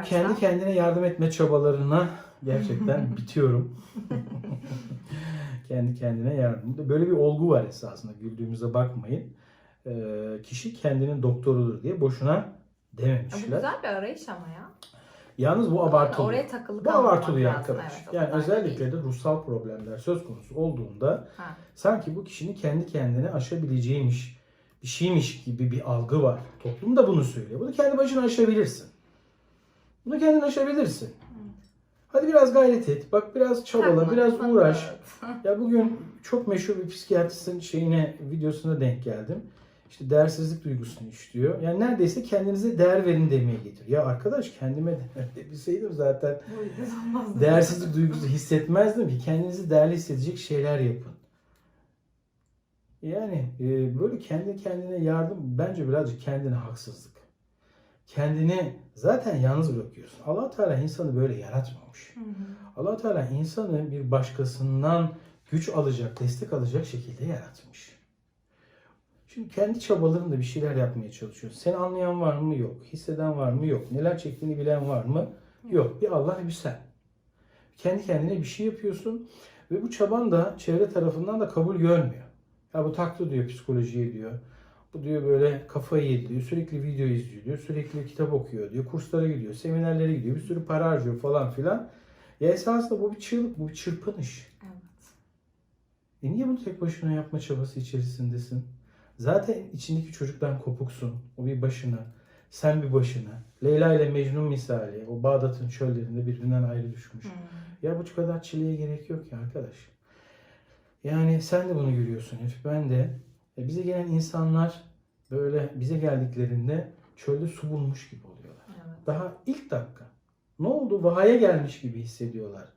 Kendi kendine yardım etme çabalarına gerçekten bitiyorum. Kendi kendine yardım. Böyle bir olgu var esasında güldüğümüze bakmayın. Ee, kişi kendinin doktorudur diye boşuna Ya bu dememişler. güzel bir arayış ama ya. Yalnız bu abartılı. Oraya takılı Bu abartılı lazım. arkadaş. Evet, yani özellikle değil. de ruhsal problemler söz konusu olduğunda Ha. sanki bu kişinin kendi kendine aşabileceğiymiş, bir şeymiş gibi bir algı var. Toplum da bunu söylüyor. Bunu kendi başına aşabilirsin. Bunu kendin aşabilirsin. Hadi biraz gayret et. Bak biraz çabala, Takma biraz kafanı uğraş. dağıt. Ya bugün çok meşhur bir psikiyatristin şeyine, videosuna denk geldim. İşte değersizlik duygusunu işliyor. Yani neredeyse kendinize değer verin demeye getiriyor. Ya arkadaş kendime değer verebilseydim zaten Bu yüzden değersizlik duygusu hissetmezdim ki. Kendinizi değerli hissedecek şeyler yapın. Yani e, böyle kendi kendine yardım bence birazcık kendine haksızlık. Kendini zaten yalnız bırakıyorsun. allah Teala insanı böyle yaratmamış. Allah Teala insanı bir başkasından güç alacak, destek alacak şekilde yaratmış. Şimdi kendi çabalarında bir şeyler yapmaya çalışıyorsun. Seni anlayan var mı? Yok. Hisseden var mı? Yok. Neler çektiğini bilen var mı? Yok. Bir Allah bir sen. Kendi kendine bir şey yapıyorsun ve bu çaban da çevre tarafından da kabul görmüyor. Ya bu taklı diyor psikolojiye diyor. Bu diyor böyle kafayı yedi diyor. Sürekli video izliyor diyor. Sürekli kitap okuyor diyor. Kurslara gidiyor. Seminerlere gidiyor. Bir sürü para harcıyor falan filan. Ya esasında bu bir çığlık, bu bir çırpınış. Evet. E niye bunu tek başına yapma çabası içerisindesin? Zaten içindeki çocuktan kopuksun. O bir başına. Sen bir başına. Leyla ile Mecnun misali. O Bağdat'ın çöllerinde birbirinden ayrı düşmüş. Hı. Ya bu kadar çileye gerek yok ya arkadaş. Yani sen de bunu görüyorsun Elif. Ben de. E bize gelen insanlar böyle bize geldiklerinde çölde su bulmuş gibi oluyorlar. Evet. Daha ilk dakika. Ne oldu? Vahaya gelmiş gibi hissediyorlar.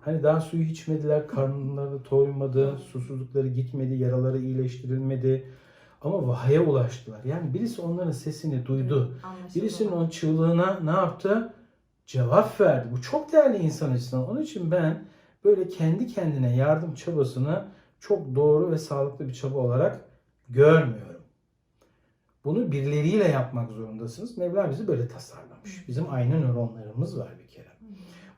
Hani daha suyu içmediler, karnları toymadı, susuzlukları gitmedi, yaraları iyileştirilmedi. Ama vahaya ulaştılar. Yani birisi onların sesini duydu. Anlaşıldı. Birisinin o çığlığına ne yaptı? Cevap verdi. Bu çok değerli insan açısından. Onun için ben böyle kendi kendine yardım çabasını çok doğru ve sağlıklı bir çaba olarak görmüyorum. Bunu birileriyle yapmak zorundasınız. Mevla bizi böyle tasarlamış. Bizim ayna nöronlarımız var bir kere.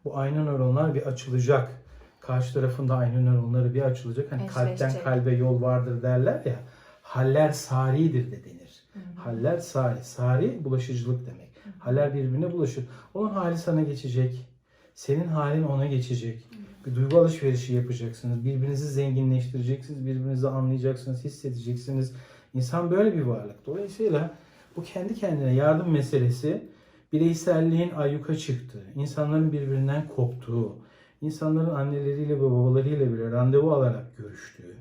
Bu ayna nöronlar bir açılacak. Karşı tarafında ayna nöronları bir açılacak. Hani kalpten kalbe yol vardır derler ya. Haller saridir de denir. Haller sari. Sari bulaşıcılık demek. Haller birbirine bulaşır. Onun hali sana geçecek. Senin halin ona geçecek. Bir duygu alışverişi yapacaksınız. Birbirinizi zenginleştireceksiniz. Birbirinizi anlayacaksınız, hissedeceksiniz. İnsan böyle bir varlık. Dolayısıyla bu kendi kendine yardım meselesi bireyselliğin ayyuka çıktığı, insanların birbirinden koptuğu, insanların anneleriyle ve babalarıyla bile randevu alarak görüştüğü,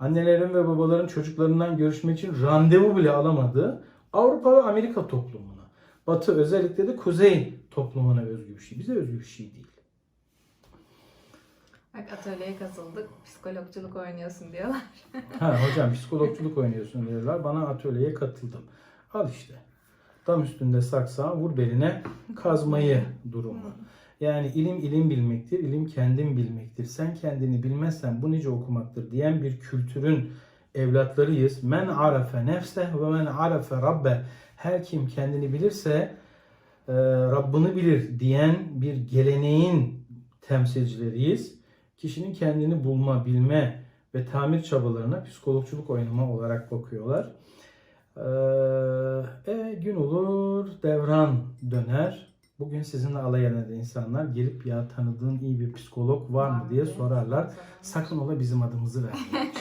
annelerin ve babaların çocuklarından görüşmek için randevu bile alamadığı Avrupa ve Amerika toplumuna, Batı özellikle de Kuzey toplumuna özgü bir şey. Bize özgü bir şey değil. Bak atölyeye katıldık. Psikologculuk oynuyorsun diyorlar. Ha hocam psikologculuk oynuyorsun diyorlar. Bana atölyeye katıldım. Al işte. Tam üstünde saksa vur beline kazmayı durumu. Yani ilim ilim bilmektir, ilim kendin bilmektir. Sen kendini bilmezsen bu nice okumaktır diyen bir kültürün evlatlarıyız. Men arafe nefse ve men arafe rabbe. Her kim kendini bilirse e, Rabbini bilir diyen bir geleneğin temsilcileriyiz. Kişinin kendini bulma, bilme ve tamir çabalarına psikologculuk oynama olarak bakıyorlar. Ee, e, gün olur, devran döner. Bugün sizinle alay eden insanlar gelip ya tanıdığın iyi bir psikolog var mı diye sorarlar. Sakın ola bizim adımızı vermeyin.